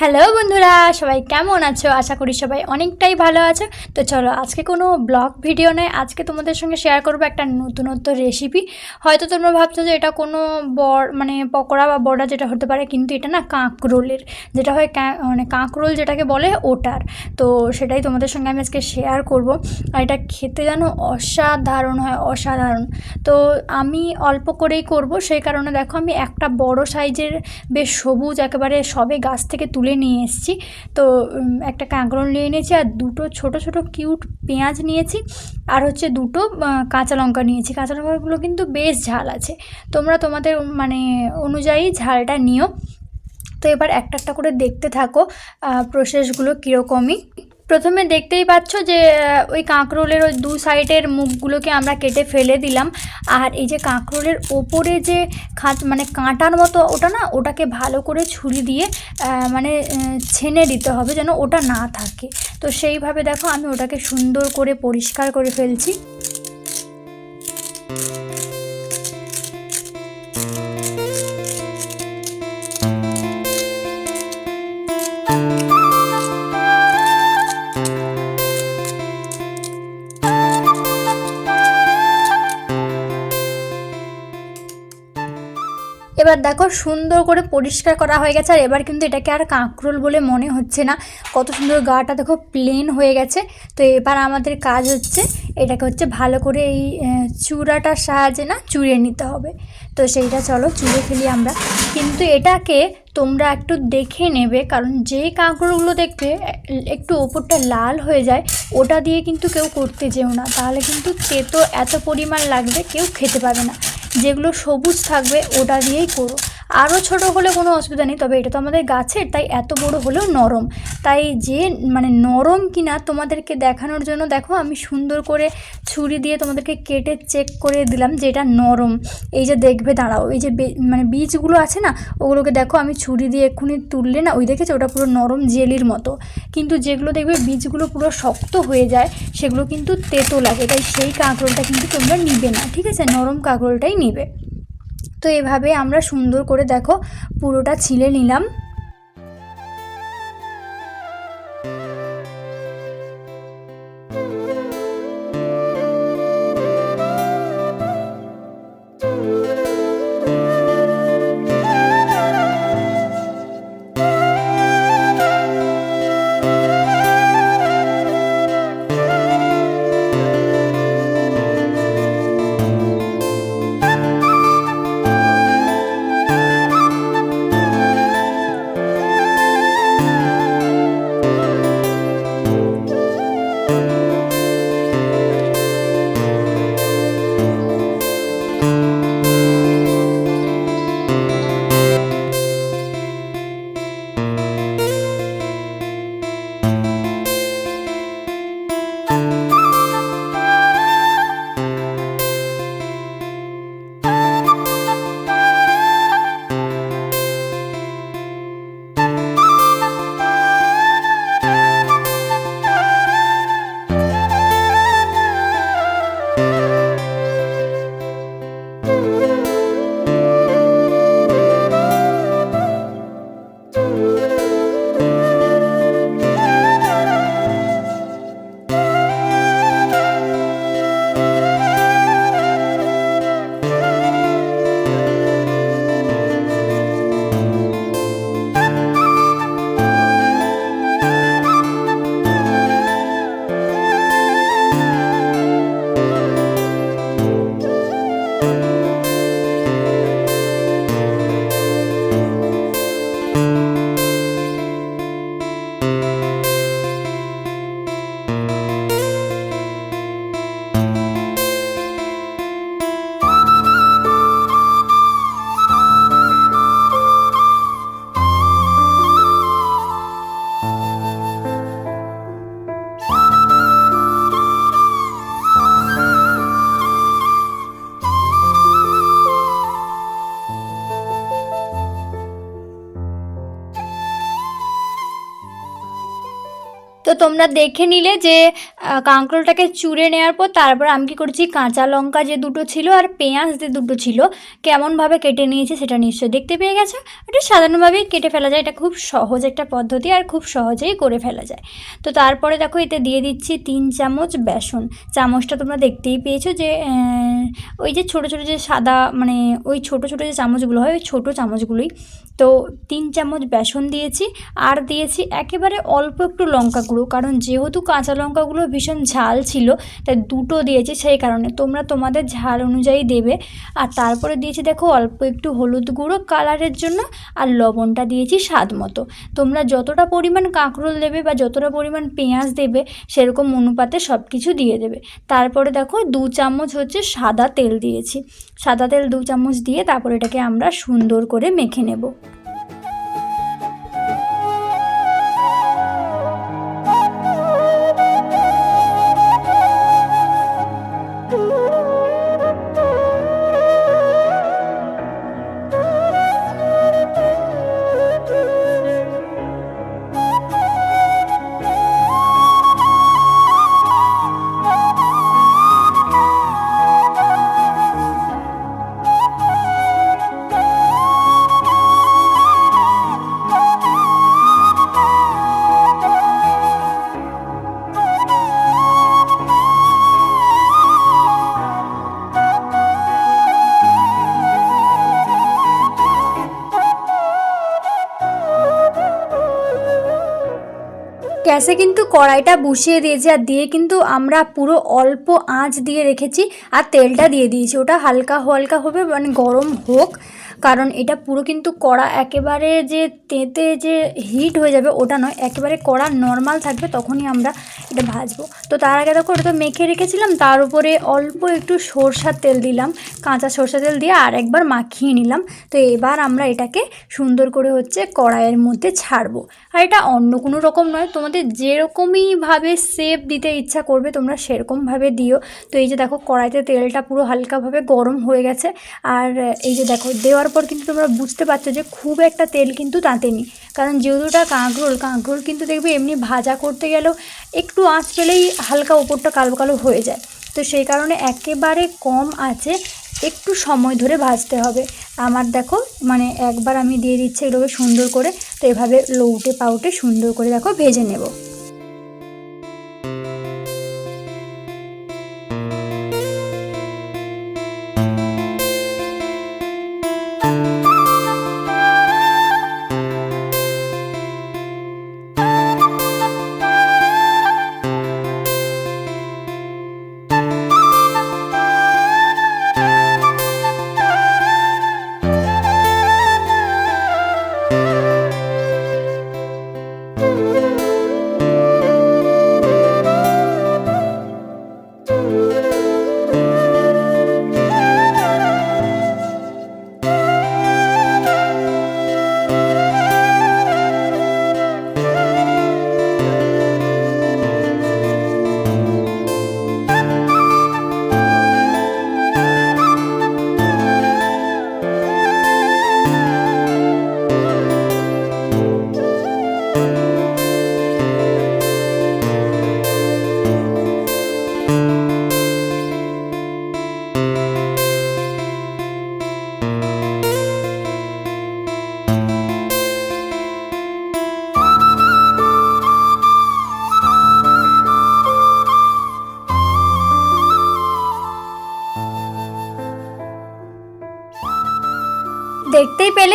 Hello বন্ধুরা, সবাই কেমন আছো? আশা করি সবাই অনেকটাই ভালো আছো। তো চলো, আজকে কোনো ব্লগ ভিডিও নয়, আজকে তোমাদের সঙ্গে শেয়ার করব একটা নতুনত্ব রেসিপি হয়তো তোমরা ভাবছ যে এটা কোনো বড় মানে পকোড়া বা বড়া যেটা হতে পারে, কিন্তু এটা না কাঁকরোলের, যেটা হয় মানে কাঁকরোল যেটাকে বলে ওটার। তো সেটাই তোমাদের সঙ্গে আমি আজকে শেয়ার করব। আর এটা খেতে যেন অসাধারণ হয়, অসাধারণ। তো আমি অল্প করেই করব, সেই কারণে দেখো আমি একটা বড় সাইজের, বেশ সবুজ একেবারে সবে গাছ থেকে তুলে নিয়ে এসেছি। তো একটা কাঁকরোল নিয়ে নিয়েছি আর দুটো ছোট ছোট, কিউট পেঁয়াজ নিয়েছি আর হচ্ছে দুটো কাঁচা লঙ্কা নিয়েছি। কাঁচা লঙ্কাগুলো কিন্তু বেশ ঝাল আছে। তোমরা তোমাদের মানে অনুযায়ী ঝালটা নিও। তো এবার একটা একটা করে দেখতে থাকো প্রসেসগুলো কীরকমই। প্রথমে দেখতেই পাচ্ছ যে ওই কাঁকরোলের ওই দু সাইডের মুখগুলোকে আমরা কেটে ফেলে দিলাম। আর এই যে কাঁকরোলের ওপরে যে খাঁচ মানে কাঁটার মতো ওটা না, ওটাকে ভালো করে ছুরি দিয়ে মানে ছেনে দিতে হবে যেন ওটা না থাকে। তো সেইভাবে দেখো আমি ওটাকে সুন্দর করে পরিষ্কার করে ফেলছি। দেখো, সুন্দর করে পরিষ্কার করা হয়ে গেছে, আর এবার কিন্তু এটাকে আর কাঁকরোল বলে মনে হচ্ছে না। কত সুন্দর গাটা দেখো প্লেন হয়ে গেছে। তো এবার আমাদের কাজ হচ্ছে, এটাকে হচ্ছে ভালো করে এই চূড়াটার সাহায্যে না চুড়ে নিতে হবে। তো সেইটা চলো, চুড়ে ফেলি আমরা। কিন্তু এটাকে তোমরা একটু দেখে নেবে, কারণ যে কাঁকড়গুলো দেখবে একটু ওপরটা লাল হয়ে যায়, ওটা দিয়ে কিন্তু কেউ করতে যেও না। তাহলে কিন্তু তেতো এত পরিমাণ লাগবে, কেউ খেতে পাবে না। যেগুলো সবুজ থাকবে ওটা দিয়েই করো। আরও ছোট হলে কোনো অসুবিধা নেই, তবে এটা তো আমাদের গাছের, তাই এত বড় হলেও নরম। তাই যে মানে নরম কিনা তোমাদেরকে দেখানোর জন্য, দেখো আমি সুন্দর করে ছুরি দিয়ে তোমাদেরকে কেটে চেক করে দিলাম যে এটা নরম। এই যে দেখবে, দাঁড়াও, এই যে মানে বীজগুলো আছে না, ওগুলোকে দেখো আমি ছুরি দিয়ে এক্ষুনি তুললে না, ওই দেখেছে? ওটা পুরো নরম জেলির মতো। কিন্তু যেগুলো দেখবে বীজগুলো পুরো শক্ত হয়ে যায়, সেগুলো কিন্তু তেতো লাগে, তাই সেই কাঁকরোলটা কিন্তু তোমরা নিবে না, ঠিক আছে? নরম কাঁকরোলটাই নিবে। তো এভাবে আমরা সুন্দর করে দেখো পুরোটা ছিলে নিলাম। তোমরা দেখে নিলে যে কাঁকরোলটাকে চুড়ে নেওয়ার পর তারপর আমি কী করছি, কাঁচা লঙ্কা যে দুটো ছিল আর পেঁয়াজ যে দুটো ছিল, কেমনভাবে কেটে নিয়েছি সেটা নিশ্চয়ই দেখতে পেয়ে গেছো। এটা সাধারণভাবেই কেটে ফেলা যায়, এটা খুব সহজ একটা পদ্ধতি আর খুব সহজেই করে ফেলা যায়। তো তারপরে দেখো এতে দিয়ে দিচ্ছি তিন চামচ বেসন। চামচটা তোমরা দেখতেই পেয়েছ যে ওই যে ছোটো ছোটো যে সাদা মানে ওই ছোটো ছোটো যে চামচগুলো হয়, ওই ছোটো চামচগুলোই। তো তিন চামচ বেসন দিয়েছি, আর দিয়েছি একেবারে অল্প একটু লঙ্কা গুঁড়ো, কারণ যেহেতু কাঁচা লঙ্কাগুলো ভীষণ ঝাল ছিল, তাই দুটো দিয়েছি সেই কারণে। তোমরা তোমাদের ঝাল অনুযায়ী দেবে। আর তারপরে দিয়েছি দেখো অল্প একটু হলুদ গুঁড়ো কালারের জন্য, আর লবণটা দিয়েছি স্বাদ মতো। তোমরা যতটা পরিমাণ কাঁকরোল দেবে বা যতটা পরিমাণ পেঁয়াজ দেবে, সেরকম অনুপাতে সব কিছু দিয়ে দেবে। তারপরে দেখো দু চামচ হচ্ছে সাদা তেল দিয়েছি। সাদা তেল দু চামচ দিয়ে তারপর এটাকে আমরা সুন্দর করে মেখে নেব। গ্যাসে কিন্তু কড়াইটা বসিয়ে দিয়েছি আর দিয়ে কিন্তু আমরা পুরো অল্প আঁচ দিয়ে রেখেছি আর তেলটা দিয়ে দিয়েছি। ওটা হালকা হালকা হবে মানে গরম হোক, কারণ এটা পুরো কিন্তু কড়া একেবারে যে তেতে যে হিট হয়ে যাবে ওটা নয়, একেবারে কড়া নর্মাল থাকবে তখনই আমরা এটা ভাজবো। তো তার আগে দেখো, ওটা তো মেখে রেখেছিলাম, তার উপরে অল্প একটু সরষার তেল দিলাম, কাঁচা সরষা তেল দিয়ে আর একবার মাখিয়ে নিলাম। তো এবার আমরা এটাকে সুন্দর করে হচ্ছে কড়াইয়ের মধ্যে ছাড়বো। আর এটা অন্য কোনো রকম নয়, তোমাদের যেরকমইভাবে সেপ দিতে ইচ্ছা করবে তোমরা সেরকমভাবে দিও। তো এই যে দেখো, কড়াইতে তেলটা পুরো হালকাভাবে গরম হয়ে গেছে। আর এই যে দেখো, দেওয়ার পর কিন্তু তোমরা বুঝতে পারছ যে খুব একটা তেল কিন্তু তাঁতেনি কারণ যেহেতুটা কাঁকরোল কাঁকরোল কিন্তু দেখবে এমনি ভাজা করতে গেলেও একটু আঁচ পেলেই হালকা ওপরটা কালো কালো হয়ে যায়। তো সেই কারণে একেবারে কম আছে একটু সময় ধরে ভাজতে হবে। আমার দেখো মানে একবার আমি দিয়ে দিচ্ছি এগুলোকে সুন্দর করে। তো এভাবে লৌটে পাউটে সুন্দর করে দেখো ভেজে নেব।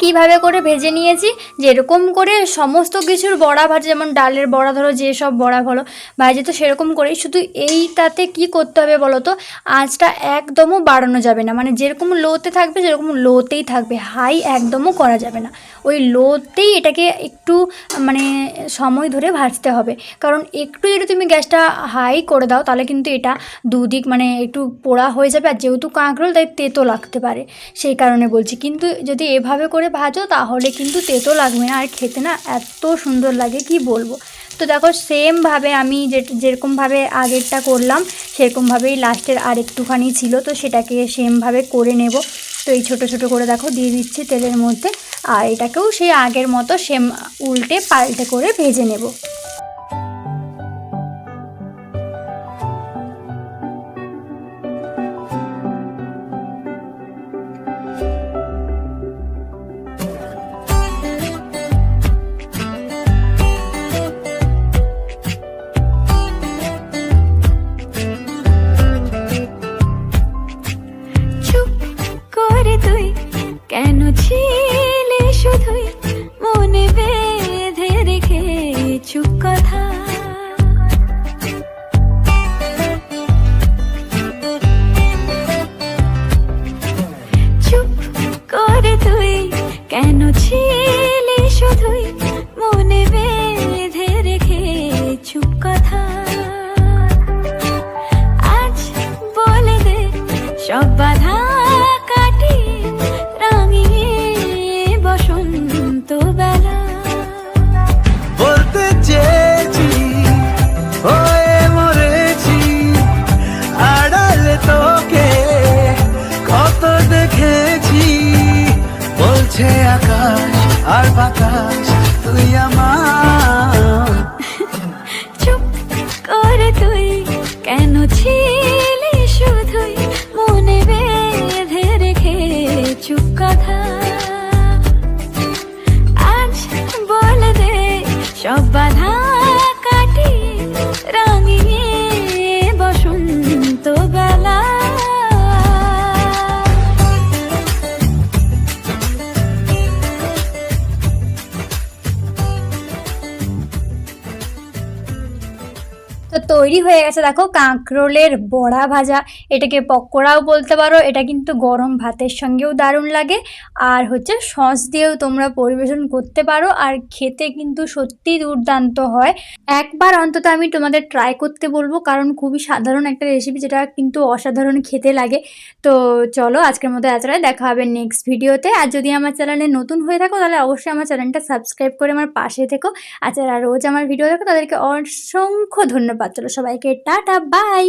কীভাবে করে ভেজে নিয়েছি, যেরকম করে সমস্ত কিছুর বড়া ভাজে, যেমন ডালের বড়া ধরো যেসব বড়া বলো, ভাজে তো সেরকম করেই, শুধু এইটাতে কি করতে হবে বলো তো, আঁচটা একদমও বাড়ানো যাবে না। মানে যেরকম লোতে থাকবে, সেরকম লোতেই থাকবে, হাই একদমও করা যাবে না। ওই লোতেই এটাকে একটু মানে সময় ধরে ভাজতে হবে। কারণ একটু যদি তুমি গ্যাসটা হাই করে দাও, তাহলে কিন্তু এটা দুদিক মানে একটু পোড়া হয়ে যাবে, আর যেহেতু কাঁকরোল, তাই তেতো লাগতে পারে। সেই কারণে বলছি। কিন্তু যদি এভাবে করে ভাজো, তাহলে কিন্তু তেতো লাগবে না। আর খেতে না এত সুন্দর লাগে, কি বলব? তো দেখো সেমভাবে আমি যে যেরকমভাবে আগেরটা করলাম, সেরকমভাবেই লাস্টের আর একটুখানি ছিল, তো সেটাকে সেমভাবে করে নেব। তো এই ছোট ছোট করে দেখো, দিয়ে দিচ্ছি তেলের মধ্যে। আর এটাকেও সেই আগের মতো সেম উল্টে পাল্টে করে ভেজে নেব। আর বাতাস তুই আমার তৈরি হয়ে গেছে। দেখো কাঁকরোলের বড়া ভাজা। এটাকে পকোড়াও বলতে পারো। এটা কিন্তু গরম ভাতের সঙ্গেও দারুণ লাগে। আর হচ্ছে সস দিয়েও তোমরা পরিবেশন করতে পারো। আর খেতে কিন্তু সত্যিই দুর্দান্ত হয়। একবার অন্তত আমি তোমাদের ট্রাই করতে বলব। কারণ খুবই সাধারণ একটা রেসিপি যেটা কিন্তু অসাধারণ খেতে লাগে। তো চলো আজকের মতো এতটাই। দেখা হবে নেক্সট ভিডিওতে আর যদি আমার চ্যানেলে নতুন হয়ে থাকো, তাহলে অবশ্যই আমার চ্যানেলটা সাবস্ক্রাইব করে আমার পাশে থেকো। আর যারা রোজ আমার ভিডিও দেখো, তাদেরকে অসংখ্য ধন্যবাদ। চলো সবাইকে টাটা বাই।